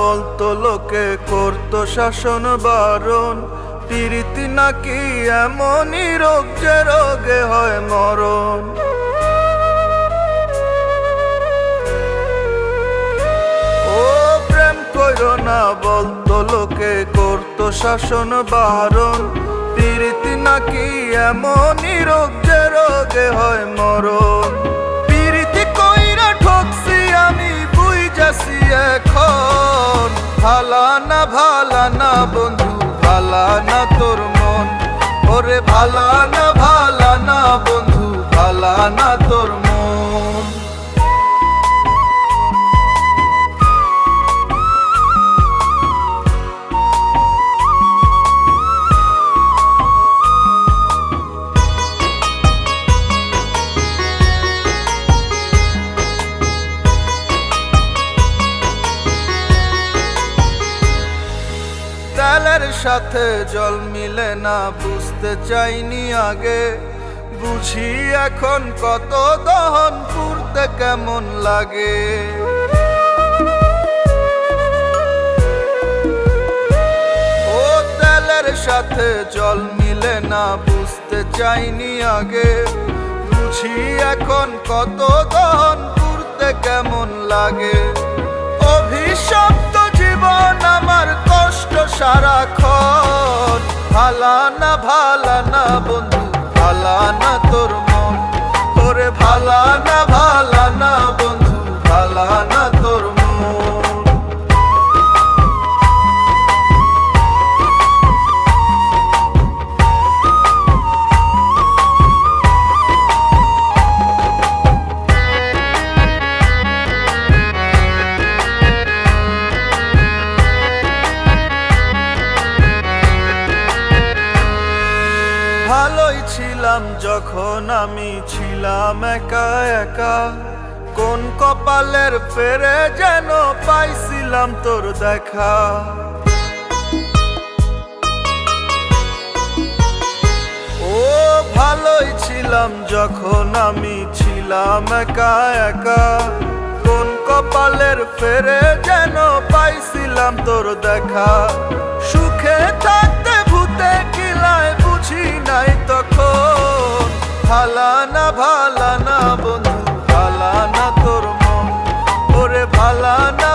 বলতো লোকে করতো শাসন বারণ। প্রীতি নাকি এমনই রোগ যে রোগে হয় মরণ। ও প্রেম কইরো না বলতো লোকে করতো শাসন বারণ। প্রীতি নাকি এমনই রোগ যে রোগে হয় মরণ। ভালা না বন্ধু, ভালা না তোর মন। ওরে ভালা না ভালা না বন্ধু, ভালা না সাথে জল মিলে না, বুঝতে চাইনি আগে। বুঝি এখন কত দহন করতে কেমন লাগে। ও তেলের সাথে জল মিলে না, বুঝতে চাইনি আগে। বুঝি এখন কত দহন করতে কেমন লাগে। অভিশপ্ত জীবন আমার সারাক্ষণ ভালা না ভালা না বন্ধু ভালা না তোরে ভালোই ছিলাম, যখন আমি ছিলাম একা একা। কোন কপালের ফেরে যেন পাইছিলাম তোর দেখা। ও, ভালোই ছিলাম, যখন আমি ছিলাম একা একা। কোন কপালের ফেরে যেন পাইছিলাম তোর দেখা। ভালা না ভালা না বন্ধু ভালা না তোর মন। ওরে ভালা না